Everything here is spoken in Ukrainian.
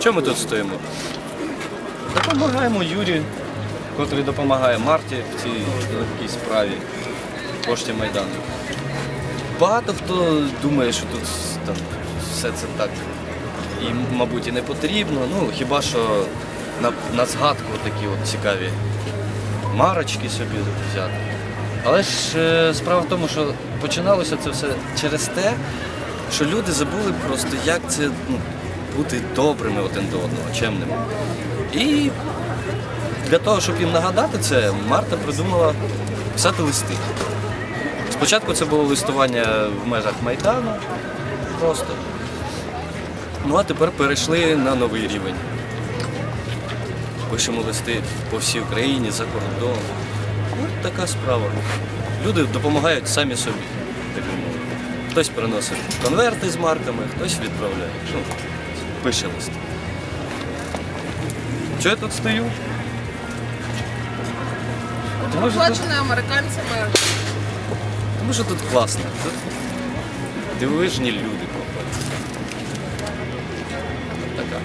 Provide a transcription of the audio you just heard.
Чому ми тут стоїмо? Допомагаємо Юрі, котрий допомагає Марті в цій нелегкій справі пошті Майдану. Багато хто думає, що тут там, все це так і, мабуть, і не потрібно. Ну, хіба що на, на згадку такі от цікаві марочки собі взяти. Але ж е, справа в тому, що починалося це все через те, що люди забули просто, як це ну, бути добрими один до одного, чемними. І для того, щоб їм нагадати це, Марта придумала писати листи. Спочатку це було листування в межах Майдану просто. Ну а тепер перейшли на новий рівень. Пишемо листи по всій Україні, за кордоном. От така справа. Люди допомагають самі собі. Хтось приносить конверти з марками, хтось відправляє. Пише листи. Чого я тут стою? Тут, американцями. тому що тут класно. Тут дивовижні люди. Така.